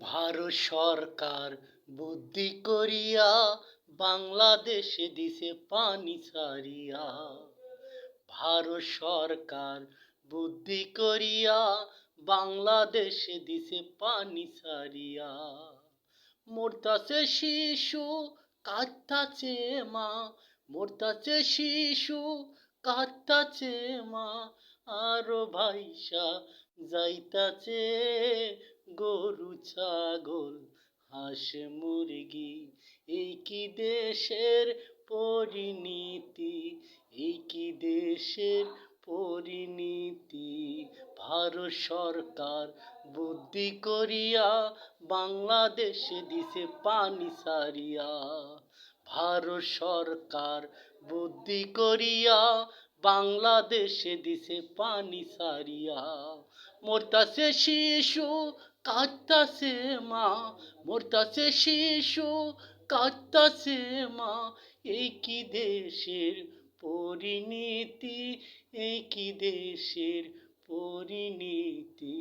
ভারত সরকার বুদ্ধি করিয়া বাংলাদেশে দিছে পানি ছাড়িয়া। ভারত সরকার বুদ্ধি করিয়া বাংলাদেশে দিছে পানি ছাড়িয়া। মরতাছে শিশু, কাঁদতাছে মা, মরতাছে শিশু, কাঁদতাছে মা, আরও ভাইসা যাইতাছে ছাগল, হাঁস, মুরগি, এই কি দেশের পরিণীতি? এই কি দেশের পরিণীতি? ভারত সরকার বুদ্ধি করিয়া বাংলাদেশে দিছে পানি সারিয়া। ভারত সরকার বুদ্ধি করিয়া বাংলাদেশে দিছে পানি সারিয়া। মরতাছে শিশু কাঁদতাছে মা মরতাছে শিশু কাঁদতাছে মা। এই কি দেশের পরিণীতি এই কি দেশের পরিণীতি?